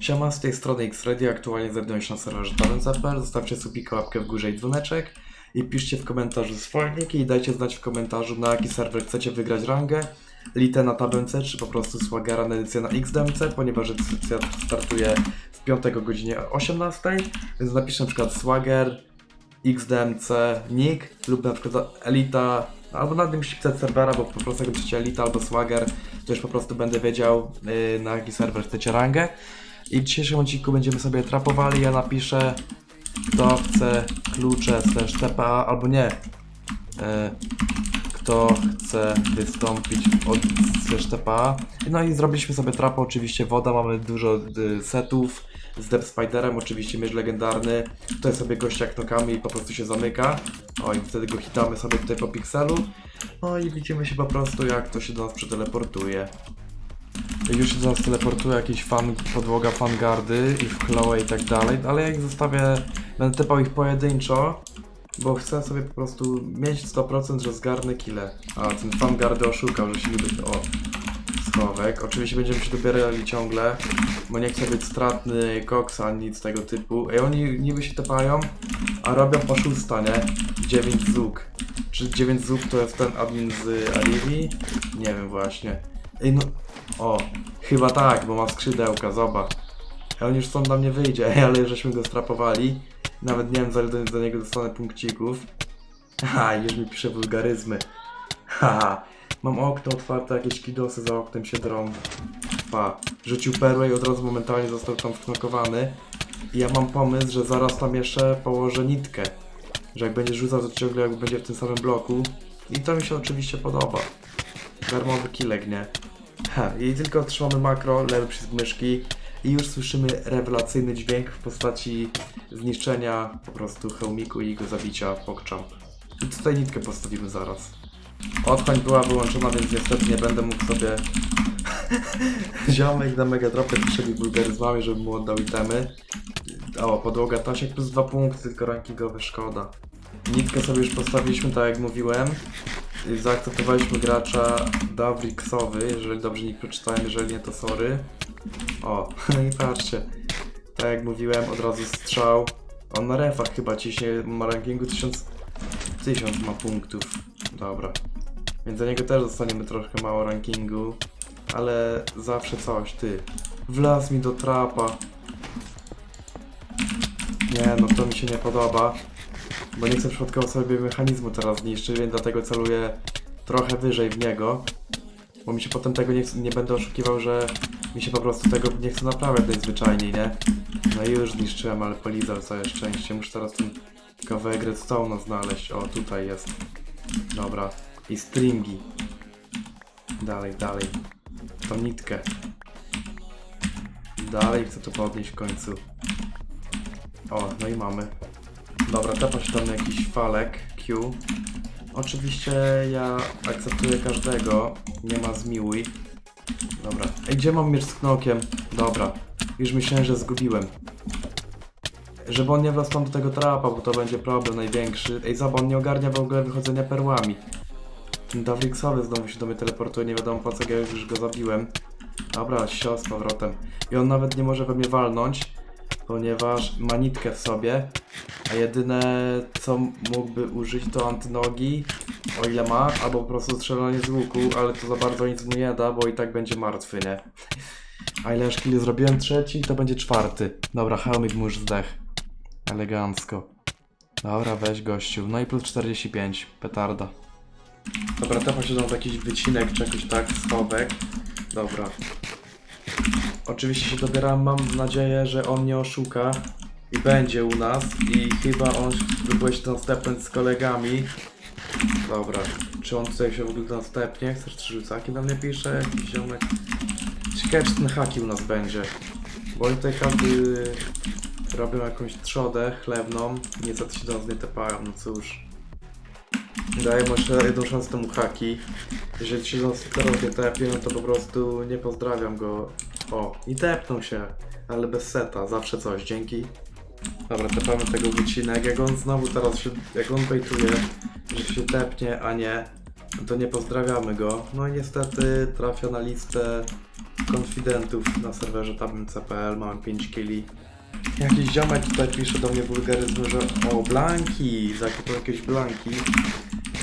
Siema, z tej strony X-Ready, aktualnie znajduję się na serwerze talent.pl, zostawcie subika, łapkę w górze i dzwoneczek. I piszcie w komentarzu swoje niki i dajcie znać w komentarzu na jaki serwer chcecie wygrać rangę, litę na tabelce czy po prostu swagera na edycję na XDMC, ponieważ edycja startuje w piątek o godzinie 18, więc napiszę na przykład swagger, XDMC, nick lub na przykład elita, albo nawet nie musicie pisać serwera, bo po prostu jak piszecie albo swagger, to już po prostu będę wiedział yy, na jaki serwer chcecie rangę. I w dzisiejszym odcinku będziemy sobie trapowali, ja napiszę kto chce klucze slash TPA, albo nie. E, kto chce wystąpić od slash TPA. No i zrobiliśmy sobie trapa, oczywiście woda, mamy dużo y, setów z Depth Spiderem, oczywiście miecz legendarny. Tutaj sobie gościa knokami i po prostu się zamyka. O i wtedy go hitamy sobie tutaj po pikselu. No i widzimy się po prostu jak to się do nas przeteleportuje. Już się zaraz teleportuje jakiś fan, podłoga fangardy i w Chloe i tak dalej, ale ja ich zostawię, będę typał ich pojedynczo, bo chcę sobie po prostu mieć 100%, że zgarnę kile. A, ten fangardy oszukał, że się niby... O, schowek. Oczywiście będziemy się dobierali ciągle, bo nie chcę być stratny, koks, ani nic tego typu. Ej, oni niby się tepają, a robią oszusta, nie? 9 zuk. Czy 9 zuk to jest ten admin z Alivi? Nie wiem właśnie. Ej, no... O, chyba tak, bo ma skrzydełka, zobacz. A on już stąd na mnie wyjdzie, ale żeśmy go strapowali. Nawet nie wiem, za do, niego dostanę punkcików. Haha, już mi pisze wulgaryzmy. Haha, mam okno otwarte, jakieś kidosy za oknem się drą. Pa, rzucił perłę i od razu momentalnie został tam wknokowany. I ja mam pomysł, że zaraz tam jeszcze położę nitkę. Że jak będzie rzucał, to ciągle jakby będzie w tym samym bloku. I to mi się oczywiście podoba. Darmowy kilek, nie? Ha, i tylko trzymamy makro, lewy przycisk myszki i już słyszymy rewelacyjny dźwięk w postaci zniszczenia po prostu hełmiku i jego zabicia pokczamp. I tutaj nitkę postawimy zaraz. Otchłań była wyłączona, więc niestety nie będę mógł sobie ziomek na megadropie pisze mi wulgaryzmami, żeby mu oddał itemy. O, podłoga Tasiek plus dwa punkty, tylko rankingowe szkoda. Nitkę sobie już postawiliśmy, tak jak mówiłem. Zaakceptowaliśmy gracza Davriksowy, jeżeli dobrze nie przeczytałem, jeżeli nie to sorry. O, no i patrzcie. Tak jak mówiłem, od razu strzał. On na refach chyba ciśnie, ma rankingu 1000, 1000 ma punktów. Dobra. Więc za niego też dostaniemy troszkę mało rankingu. Ale zawsze coś, ty. Wlazł mi do trapa. Nie, no to mi się nie podoba. Bo nie chcę przypadkowo sobie mechanizmu teraz zniszczyć, więc dlatego celuję trochę wyżej w niego. Bo mi się potem tego nie, nie będę oszukiwał, że mi się po prostu tego nie chce naprawiać najzwyczajniej, nie? No i już zniszczyłem, ale polizał całe szczęście. Muszę teraz ten kawałek redstone'a znaleźć. O, tutaj jest. Dobra. I stringi. Dalej, dalej. Tą nitkę. Dalej chcę to podnieść w końcu. O, no i mamy. Dobra, się tam jakiś falek Q. Oczywiście ja akceptuję każdego, nie ma zmiłuj. Dobra. Ej, gdzie mam miecz z knokiem? Dobra. Już myślałem, że zgubiłem. Żeby on nie wlazł tam do tego trapa, bo to będzie problem największy. Ej, zobacz, on nie ogarnia w ogóle wychodzenia perłami. Ten Davriksowy znowu się do mnie teleportuje, nie wiadomo po co, ja już go zabiłem. Dobra, sio z powrotem. I on nawet nie może we mnie walnąć, ponieważ ma nitkę w sobie, a jedyne co mógłby użyć to antynogi, o ile ma, albo po prostu strzelanie z łuku, ale to za bardzo nic mu nie da, bo i tak będzie martwy, nie? A ile już killi zrobiłem? Trzeci, to będzie czwarty. Dobra, Helmut mu już zdech. Elegancko. Dobra, weź gościu. No i plus 45, petarda. Dobra, tepa się do jakiś wycinek czy jakiś tak, schowek. Dobra. Oczywiście się dobieram, mam nadzieję, że on nie oszuka i będzie u nas i chyba on próbuje się tam stepnąć z kolegami. Dobra, czy on tutaj się w ogóle tam stepnie? Chcesz trzy rzucaki na mnie pisze? Jakiś ziomek? Ciekawe czy ten haki u nas będzie. Bo oni tutaj każdy robią jakąś trzodę chlewną, niestety się do nas nie tepają, no cóż. Daję jeszcze jedną szansę temu haki. Jeżeli się do nas teraz nie tepie, no to po prostu nie pozdrawiam go. O, i tepną się, ale bez seta, zawsze coś, dzięki. Dobra, tepamy tego wycinek, jak on znowu teraz się, jak on bejtuje, że się tepnie, a nie, to nie pozdrawiamy go. No i niestety trafia na listę konfidentów na serwerze tabem.cpl, mamy 5 killi. Jakiś ziomek tutaj pisze do mnie wulgaryzmy, że o, blanki, zakupił jakieś blanki.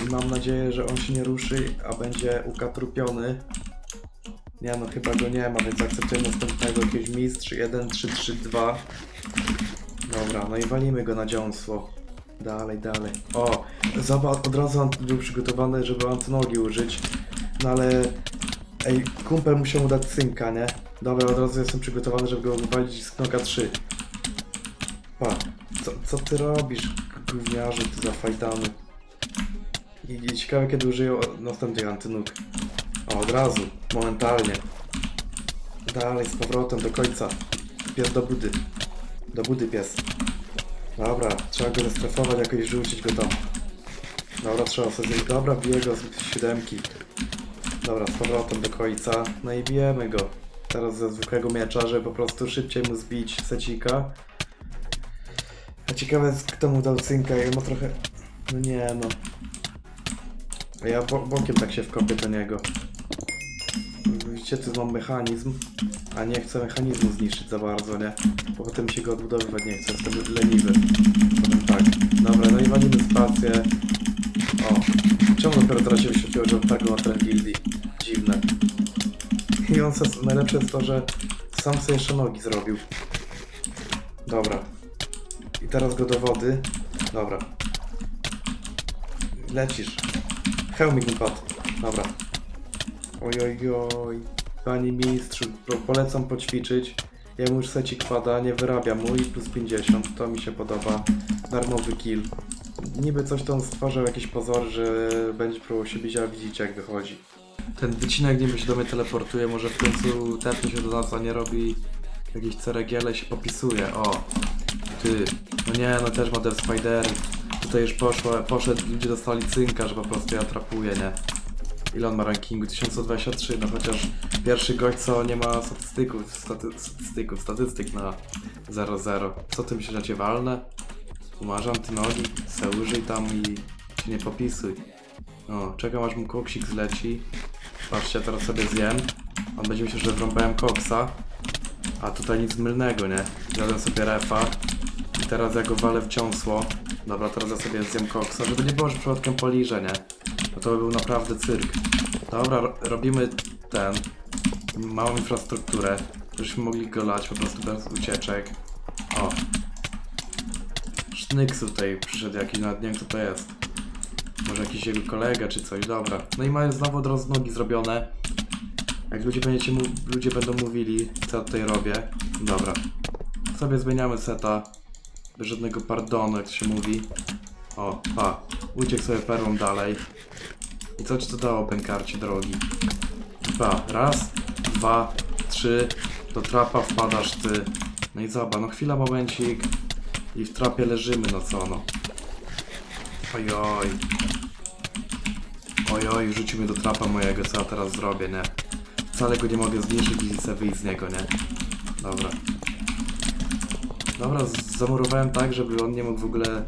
I mam nadzieję, że on się nie ruszy, a będzie ukatrupiony. Nie no, chyba go nie ma, więc akceptuję następnego jakiegoś mistrz 1, 3, 3, 2. Dobra, no i walimy go na dziąsło. Dalej, dalej. O, zobacz, od razu był przygotowany, żeby antynogi użyć. No ale... Ej, kumpel musiał mu dać cynka, nie? Dobra, od razu jestem przygotowany, żeby go wywalić z knoka 3. Pa, co, co ty robisz, gówniarzu, ty zafajdany? I, I ciekawe, kiedy użyją następnych antynóg. Od razu, momentalnie. Dalej, z powrotem, do końca. Pies do budy. Do budy pies. Dobra, trzeba go zestrefować, jakoś rzucić go tam. Dobra, trzeba sobie. Dobra, biję go z siódemki. Dobra, z powrotem do końca. No i bijemy go. Teraz ze zwykłego miecza, żeby po prostu szybciej mu zbić secika. A ciekawe jest, kto mu dał cynka i ma trochę... No nie no. Ja bo bokiem tak się wkopię do niego. Widzicie, tu mam mechanizm, a nie chcę mechanizmu zniszczyć za bardzo, nie? Bo potem się go odbudowywać nie chcę, jestem leniwy. Powiem tak. Dobra, no i walimy spację. O, czemu dopiero teraz się wyświetliło, że tak ma gildii? Dziwne. I on se, najlepsze jest to, że sam sobie jeszcze nogi zrobił. Dobra. I teraz go do wody. Dobra. Lecisz. Hełmik mi padł. Dobra. Oj, oj, oj. Panie mistrzu, po- polecam poćwiczyć. Ja mu już secik pada, nie wyrabia mój plus 50, to mi się podoba. Darmowy kill. Niby coś tam stwarzał jakieś pozory, że będzie próbował się bić, a widzicie jak wychodzi. Ten wycinek niby się do mnie teleportuje, może w końcu tepnie się do nas, a nie robi jakieś ceregiele się popisuje. O, ty. No nie, no też ma Death Spidery. Tutaj już poszło, poszedł, ludzie dostali cynka, że po prostu ja trapuję, nie? Ile on ma rankingu? 1123, no chociaż pierwszy gość, co nie ma statystyków, staty, statystyków, statystyk na 0-0. Co ty myślisz, że cię walnę? Umarzam ty nogi, se użyj tam i się nie popisuj. O, czekam aż mu koksik zleci. Patrzcie, teraz sobie zjem. On będzie myślał, że wrąbałem koksa. A tutaj nic mylnego, nie? Zjadłem sobie refa. I teraz ja go walę w ciąsło. Dobra, teraz ja sobie zjem koksa, żeby nie było, że przypadkiem poliżę, nie? To by był naprawdę cyrk. Dobra, ro robimy ten. Małą infrastrukturę, żebyśmy mogli go lać po prostu bez ucieczek. O. Sznyks tutaj przyszedł jakiś, nawet nie wiem kto to jest. Może jakiś jego kolega czy coś, dobra. No i mają znowu od razu nogi zrobione. Jak ludzie, będziecie ludzie będą mówili, co ja tutaj robię. Dobra. Sobie zmieniamy seta. Bez żadnego pardonu, jak to się mówi. O, pa. Uciekł sobie perłą dalej. I co ci to dało, pękarcie drogi? Pa. Raz, dwa, trzy. Do trapa wpadasz ty. No i zobacz, no chwila, momencik. I w trapie leżymy, no co no. Ojoj. Ojoj, rzucił mnie do trapa mojego, co ja teraz zrobię, nie? Wcale go nie mogę zniszczyć i chcę wyjść z niego, nie? Dobra. Dobra, zamurowałem tak, żeby on nie mógł w ogóle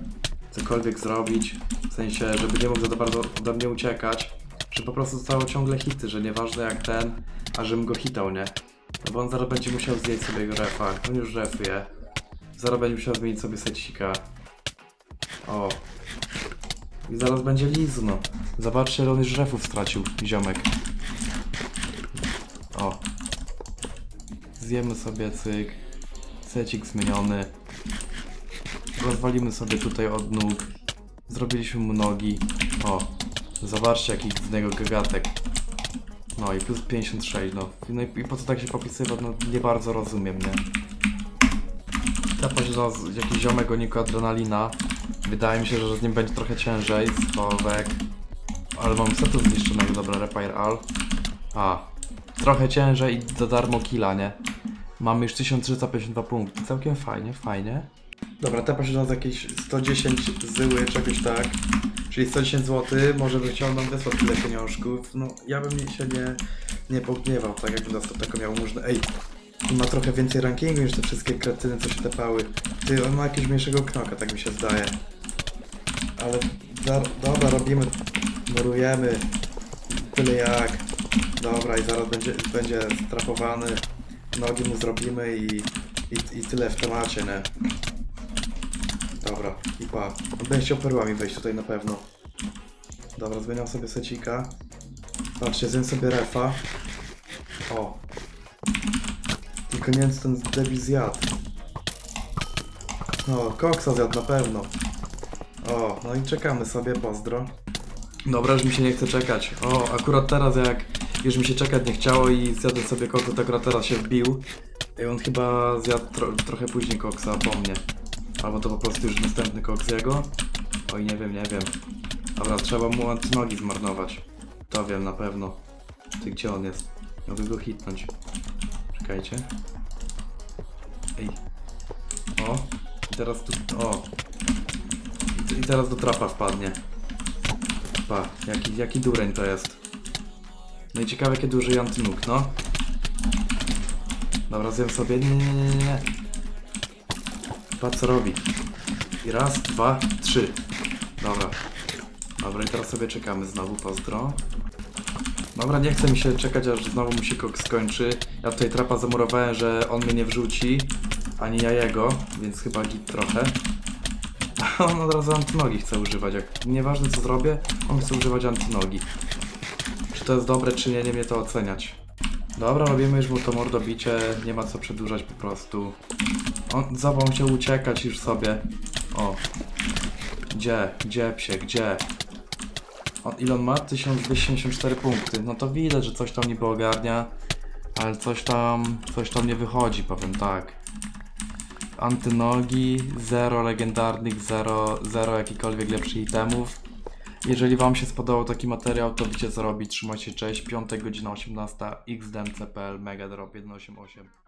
cokolwiek zrobić. W sensie, żeby nie mógł za bardzo ode mnie uciekać. Że po prostu zostało ciągle hity, że nieważne jak ten, a żebym go hitał, nie? No bo on zaraz będzie musiał zjeść sobie jego refa. On już refuje. Zaraz będzie musiał zmienić sobie secika. O. I zaraz będzie lizno. Zobaczcie, ile on już refów stracił, ziomek. O. Zjemy sobie cyk. Secik zmieniony. Rozwalimy sobie tutaj od nóg. Zrobiliśmy mu nogi. O. Zobaczcie jaki z niego gagatek. No i plus 56, no. No i, i po co tak się popisywać? No nie bardzo rozumiem, nie? Tepać do nas jakiś ziomek o adrenalina. Wydaje mi się, że z nim będzie trochę ciężej. Schowek. Ale mam setu zniszczonego, dobra, repair all. A, trochę ciężej i za darmo killa, nie? Mamy już 1352 punkty, całkiem fajnie, fajnie. Dobra, się do nas jakieś 110 zyły, czegoś tak. Czyli 110 zł, może nam wysłać tyle pieniążków. No, ja bym się nie, nie pogniewał, tak jakby dostał taką miał można. Ej, ma trochę więcej rankingu niż te wszystkie kretyny, co się tepały. Ty, on ma jakiegoś mniejszego knoka, tak mi się zdaje. Ale, da, dobra, robimy, murujemy. Tyle jak. Dobra, i zaraz będzie, będzie strapowany. Nogi mu zrobimy i, i, i tyle w temacie, nie? Dobra, i pa. On będzie chciał perłami wejść tutaj na pewno. Dobra, zmieniam sobie secika. Patrzcie, zjem sobie refa. O. Tylko nie wiem, co ten debil zjadł. O, koksa zjadł na pewno. O, no i czekamy sobie, pozdro. Dobra, już mi się nie chce czekać. O, akurat teraz jak już mi się czekać nie chciało i zjadłem sobie koksa, to akurat teraz się wbił. I on chyba zjadł tro trochę później koksa po mnie. Albo to po prostu już następny koks jego. Oj, nie wiem, nie wiem. Dobra, trzeba mu antynogi zmarnować. To wiem na pewno. Ty gdzie on jest? Mogę go hitnąć. Czekajcie. Ej. O. I teraz tu. O. I teraz do trapa wpadnie. Pa, jaki, jaki dureń to jest. No i ciekawe kiedy użyję antynuk, no. Dobra, zjem sobie. Nie, nie, nie, nie, Patrz co robi. I raz, dwa, trzy. Dobra. Dobra, i teraz sobie czekamy znowu, pozdro. Dobra, nie chce mi się czekać, aż znowu mu się kok skończy. Ja tutaj trapa zamurowałem, że on mnie nie wrzuci, ani ja jego, więc chyba git trochę. A on od razu antynogi chce używać. Jak nieważne co zrobię, on chce używać antynogi. Czy to jest dobre, czy nie, nie mnie to oceniać. Dobra, robimy już mu to mordobicie, nie ma co przedłużać po prostu. On się uciekać już sobie. O. Gdzie? Gdzie psie? Gdzie? On, ile on ma? 1274 punkty. No to widać, że coś tam niby ogarnia. Ale coś tam, coś tam nie wychodzi, powiem tak. Antynogi, zero legendarnych, zero, zero jakikolwiek lepszych itemów. Jeżeli Wam się spodobał taki materiał, to wiecie co robić. Trzymajcie cześć. Piątek, godzina 18, xdmc.pl, Megadrop 188.